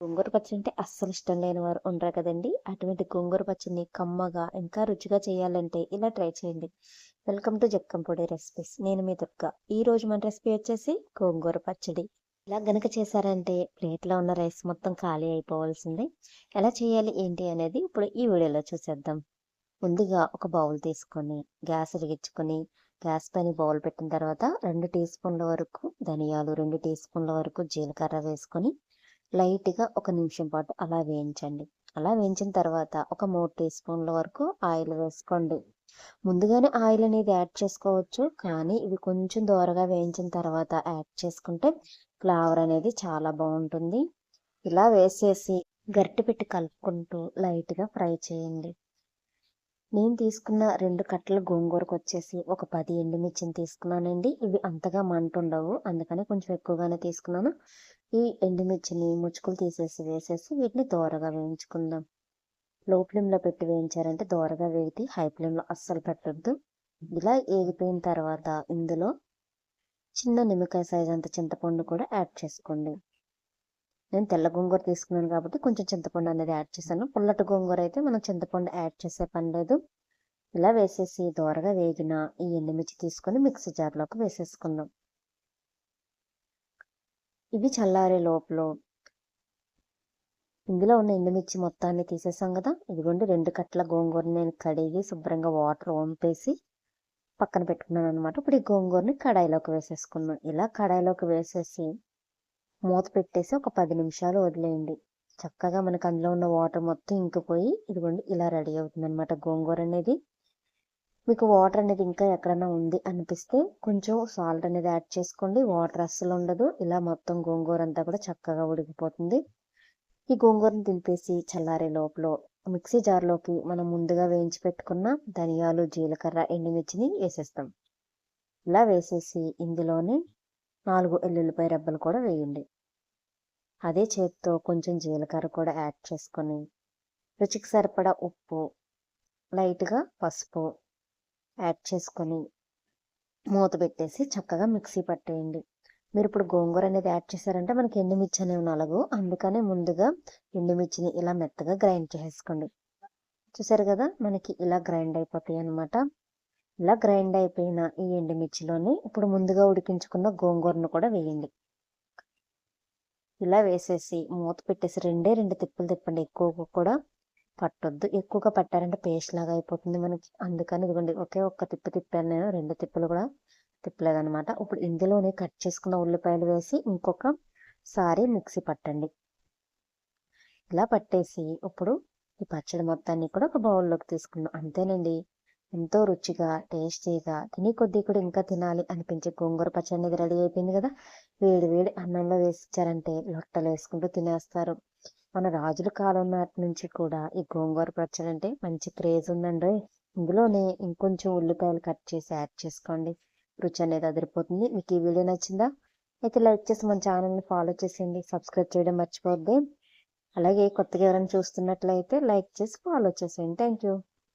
గోంగూర పచ్చడి అంటే అస్సలు ఇష్టం లేని వారు ఉండరు కదండి. అటువంటి గోంగూర పచ్చడిని కమ్మగా ఇంకా రుచిగా చేయాలంటే ఇలా ట్రై చేయండి. Welcome to Jakkampodi recipes. నేను మీ దుర్గ. ఈ రోజు మన రెసిపీ వచ్చేసి గోంగూర పచ్చడి. ఇలా గనక చేశారంటే ప్లేట్లో ఉన్న రైస్ మొత్తం ఖాళీ అయిపోవాల్సిందే. ఎలా చేయాలి ఏంటి అనేది ఇప్పుడు ఈ వీడియోలో చూసేద్దాం. ముందుగా ఒక బౌల్ తీసుకొని గ్యాస్ వెలిగించుకొని గ్యాస్ పైన బౌల్ పెట్టిన తర్వాత రెండు టీ స్పూన్ల వరకు ధనియాలు రెండు టీ స్పూన్ల వరకు జీలకర్ర వేసుకొని లైట్గా ఒక నిమిషం పాటు అలా వేయించండి. అలా వేయించిన తర్వాత ఒక మూడు టీ స్పూన్ల వరకు ఆయిల్ వేసుకోండి. ముందుగానే ఆయిల్ అనేది యాడ్ చేసుకోవచ్చు. కానీ ఇవి కొంచెం దూరగా వేయించిన తర్వాత యాడ్ చేసుకుంటే ఫ్లేవర్ అనేది చాలా బాగుంటుంది. ఇలా వేసేసి గరిటె పెట్టి కలుపుకుంటూ లైట్గా ఫ్రై చేయండి. నేను తీసుకున్న రెండు కట్టల గోంగూరకు వచ్చేసి ఒక పది ఎండుమిర్చిని తీసుకున్నానండి. ఇవి అంతగా మంటుండవు. అందుకని కొంచెం ఎక్కువగానే తీసుకున్నాను. ఈ ఎండుమిర్చిని ముచ్చుకులు తీసేసి వేసేసి వీటిని దోరగా వేయించుకుందాం. లో ఫ్లేమ్లో పెట్టి వేయించారంటే దోరగా వేగితే హై ఫ్లేమ్లో అస్సలు పెట్టద్దు. ఇలా వేగిపోయిన తర్వాత ఇందులో చిన్న నిమ్మకాయ సైజ్ అంత చింతపండు కూడా యాడ్ చేసుకోండి. నేను తెల్ల గోంగూర తీసుకున్నాను కాబట్టి కొంచెం చింతపండు అనేది యాడ్ చేశాను. పుల్లటి గోంగూర అయితే మనం చింతపండు యాడ్ చేసే పని లేదు. ఇలా వేసేసి దోరగా వేగిన ఈ ఎండుమిర్చి తీసుకొని మిక్సీ జార్లోకి వేసేసుకుందాం. ఇవి చల్లారే లోపల ఇందులో ఉన్న ఎండుమిర్చి మొత్తాన్ని తీసేసాం కదా. ఇదిగోండి రెండు కట్టల గోంగూరని నేను కడిగి శుభ్రంగా వాటర్ వంపేసి పక్కన పెట్టుకున్నాను అనమాట ఇప్పుడు ఈ గోంగూరని కడాయిలోకి వేసేసుకున్నాం ఇలా కడాయిలోకి వేసేసి మూత పెట్టేసి ఒక పది నిమిషాలు వదిలేయండి. చక్కగా మనకు అందులో ఉన్న వాటర్ మొత్తం ఇంకిపోయి ఇదిగోండి ఇలా రెడీ అవుతుంది అనమాట గోంగూర అనేది. మీకు వాటర్ అనేది ఇంకా ఎక్కడైనా ఉంది అనిపిస్తే కొంచెం సాల్ట్ అనేది యాడ్ చేసుకోండి. వాటర్ అస్సలు ఉండదు. ఇలా మొత్తం గోంగూర అంతా కూడా చక్కగా ఉడికిపోతుంది. ఈ గోంగూరను దింపేసి చల్లారే లోపల మిక్సీ జార్లోకి మనం ముందుగా వేయించి పెట్టుకున్న ధనియాలు జీలకర్ర ఎండుమిర్చిని వేసేస్తాం. ఇలా వేసేసి ఇందులోనే నాలుగు ఎల్లుల్లిపాయ రెబ్బలు కూడా వేయండి. అదే చేతితో కొంచెం జీలకర్ర కూడా యాడ్ చేసుకొని రుచికి సరిపడా ఉప్పు లైట్గా పసుపు యాడ్ చేసుకొని మూత పెట్టేసి చక్కగా మిక్సీ పట్టేయండి. మీరు ఇప్పుడు గోంగూర అనేది యాడ్ చేశారంటే మనకి ఎండుమిర్చి అనేవి నలగు అందుకనే ముందుగా ఎండుమిర్చిని ఇలా మెత్తగా గ్రైండ్ చేసుకోండి చూసారు కదా మనకి ఇలా గ్రైండ్ అయిపోతాయి అనమాట ఇలా గ్రైండ్ అయిపోయిన ఈ ఎండుమిర్చిలోని ఇప్పుడు ముందుగా ఉడికించుకున్న గోంగూరను కూడా వేయండి. ఇలా వేసేసి మూత పెట్టేసి రెండే రెండు తిప్పులు తిప్పండి. ఎక్కువగా కూడా పట్టొద్దు. ఎక్కువగా పట్టారంటే పేస్ట్ లాగా అయిపోతుంది మనకి. అందుకని ఇదిగోండి ఒకే ఒక్క తిప్పి తిప్పాను నేను. రెండు తిప్పులు కూడా తిప్పలేదనమాట ఇప్పుడు ఇందులోనే కట్ చేసుకున్న ఉల్లిపాయలు వేసి ఇంకొక సారి మిక్సీ పట్టండి. ఇలా పట్టేసి ఇప్పుడు ఈ పచ్చడి మొత్తాన్ని కూడా ఒక బౌల్లోకి తీసుకున్నాం అంతేనండి. ఎంతో రుచిగా టేస్టీగా తిని కొద్దీ కూడా ఇంకా తినాలి అనిపించే గోంగూర పచ్చడి అనేది రెడీ అయిపోయింది కదా. వేడి వేడి అన్నంలో వేసిచ్చారంటే లొట్టలు వేసుకుంటూ తినేస్తారు. మన రాజుల కాలం నాటి నుంచి కూడా ఈ గోంగూర పచ్చడి అంటే మంచి క్రేజ్ ఉందండి. ఇందులోనే ఇంకొంచెం ఉల్లిపాయలు కట్ చేసి యాడ్ చేసుకోండి. రుచి అనేది అదిరిపోతుంది. మీకు ఈ వీడియో నచ్చిందా? అయితే లైక్ చేసి మన ఛానల్ని ఫాలో చేసేయండి. సబ్స్క్రైబ్ చేయడం మర్చిపోద్ది అలాగే కొత్తగా ఎవరైనా చూస్తున్నట్లయితే లైక్ చేసి ఫాలో చేసేయండి. Thank you.